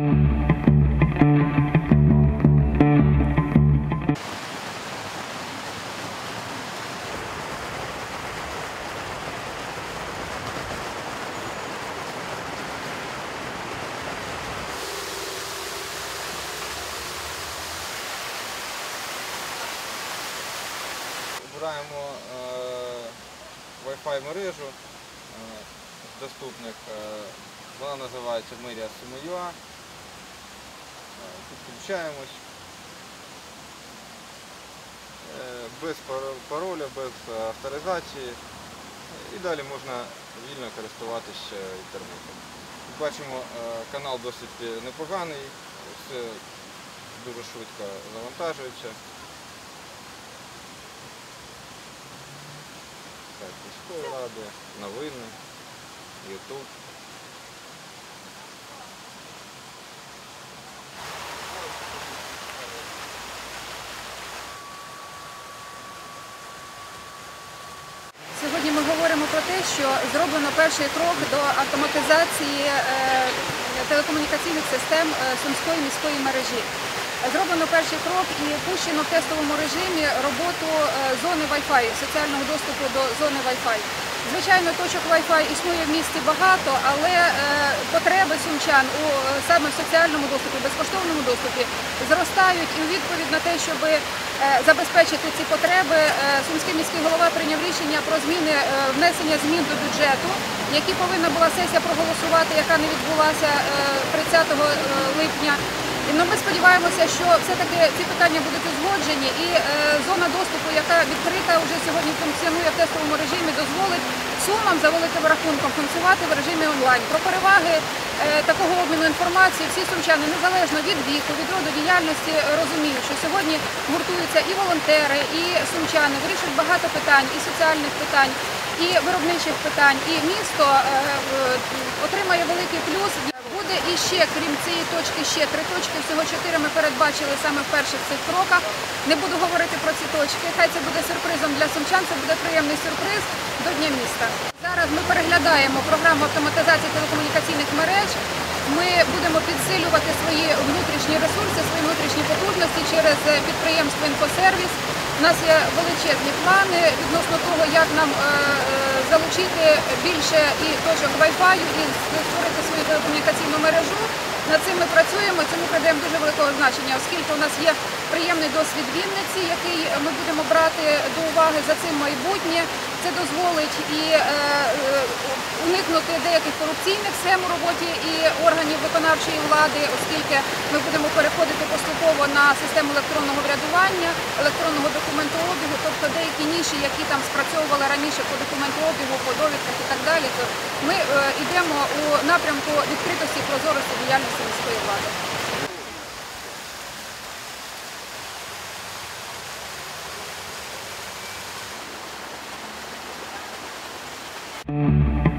Обираємо е, Wi-Fi мережу е, доступних. Е, вона називається Мирія Сумоюа. Підключаємось. Е, Без пар- пароля, без е, авторизації. І далі можна вільно користуватися інтернетом. Бачимо, е, канал досить непоганий, все дуже швидко завантажується. Так, міської ради, новини, Ютуб. Сьогодні ми говоримо про те, що зроблено перший крок до автоматизації е, телекомунікаційних систем е, Сумської міської мережі. Зроблено перший крок і пущено в тестовому режимі роботу е, зони Wi-Fi, соціального доступу до зони Wi-Fi. Звичайно, точок Wi-Fi існує в місті багато, але е, потреби сумчан у е, саме в соціальному доступі, безкоштовному доступі зростають і у відповідь на те, щоб забезпечити ці потреби, Сумський міський голова прийняв рішення про зміни внесення змін до бюджету, які повинна була сесія проголосувати, яка не відбулася е, 30 липня. Ну, ми сподіваємося, що все-таки ці питання будуть узгоджені і е, зона доступу, яка відкрита вже сьогодні функціонує в тестовому режимі, дозволить сумам за великим рахунком функціонувати в режимі онлайн. Про переваги е, такого обміну інформації всі сумчани незалежно від віку, від роду діяльності розуміють, що сьогодні гуртуються і волонтери, і сумчани, вирішують багато питань, і соціальних питань, і виробничих питань. І місто е, е, отримає великий плюс. Буде і ще, крім цієї точки, ще три точки. Всього чотири ми передбачили саме в перших цих кроках. Не буду говорити про ці точки. Хай це буде сюрпризом для сумчан. Це буде приємний сюрприз до Дня міста. Зараз ми переглядаємо програму автоматизації телекомунікаційних мереж. Ми будемо підсилювати свої внутрішні ресурси, свої внутрішні потужності через е, підприємство «Інфосервіс». У нас є величезні плани відносно того, як нам е, залучити більше і точок Wi-Fi, і створити свою телекомунікаційну мережу. Над цим ми працюємо, цьому придаємо дуже великого значення, оскільки у нас є приємний досвід Вінниці, який ми будемо брати до уваги за цим майбутнє. Це дозволить і е, е, уникнути деяких корупційних схем у роботі і органів виконавчої влади, оскільки ми будемо переходити поступово на систему електронного врядування, електронного документообігу, тобто ніші, які там спрацьовували раніше по документообігу, по довідках і так далі, то ми е, йдемо у напрямку відкритості і прозорості діяльності міської влади. Thank